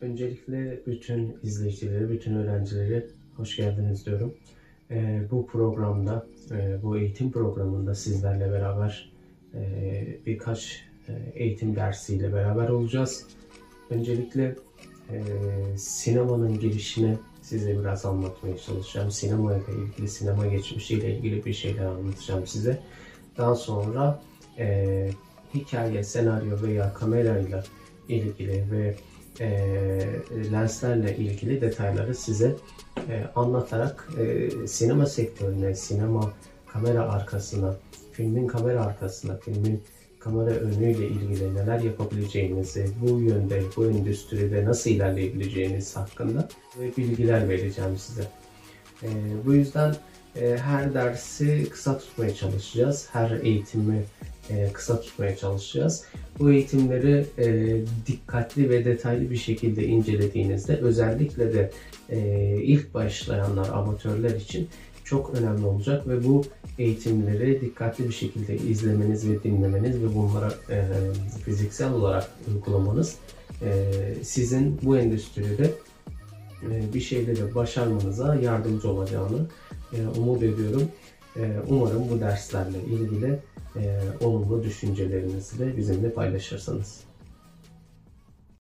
Öncelikle bütün izleyicileri, bütün öğrencileri hoş geldiniz diyorum. Ee, bu programda, e, bu eğitim programında sizlerle beraber e, birkaç e, eğitim dersiyle beraber olacağız. Öncelikle e, sinemanın girişini size biraz anlatmaya çalışacağım. Sinemaya ilgili, sinema geçmişiyle ilgili bir şeyler anlatacağım size. Daha sonra e, hikaye, senaryo veya kamerayla ilgili ve e, lenslerle ilgili detayları size e, anlatarak e, sinema sektörüne, sinema kamera arkasına, filmin kamera arkasına, filmin kamera önüyle ilgili neler yapabileceğinizi, bu yönde, bu endüstride nasıl ilerleyebileceğiniz hakkında ve bilgiler vereceğim size. E, bu yüzden e, her dersi kısa tutmaya çalışacağız. Her eğitimi e, kısa tutmaya çalışacağız. Bu eğitimleri e, dikkatli ve detaylı bir şekilde incelediğinizde özellikle de e, ilk başlayanlar, amatörler için çok önemli olacak ve bu eğitimleri dikkatli bir şekilde izlemeniz ve dinlemeniz ve bunlara e, fiziksel olarak uygulamanız e, sizin bu endüstride e, bir şeyleri başarmanıza yardımcı olacağını e, umut ediyorum. E, Umarım bu derslerle ilgili e, olumlu düşüncelerinizi de bizimle paylaşırsınız.